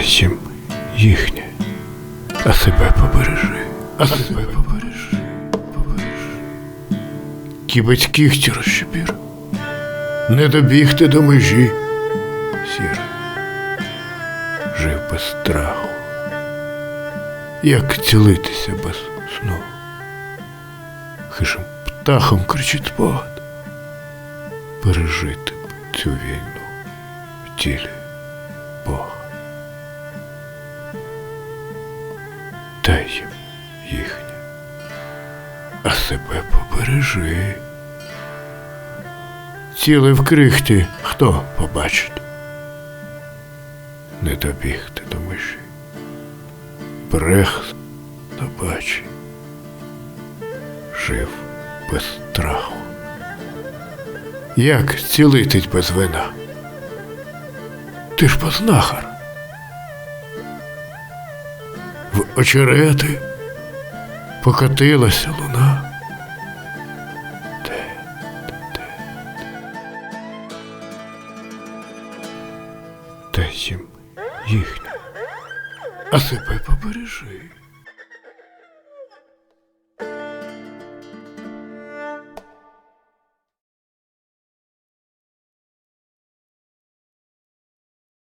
їм їхнє, а себе побережи, а себе побережи, побережи. Кібець кіхті розщепір, не добігти до межі, сіре, жив без страху. Як цілитися без сну? Хижим птахом кричить спогад. Пережити цю війну в тілі Дай їм їхнє, а себе побережи. Ціле в крихті хто побачить? Не добігти до межі. Брех собачий жив без страху. Як цілитить без вина? Ти ж познахар. В очерети покотилася луна. Де, сім Дай а себе побережи.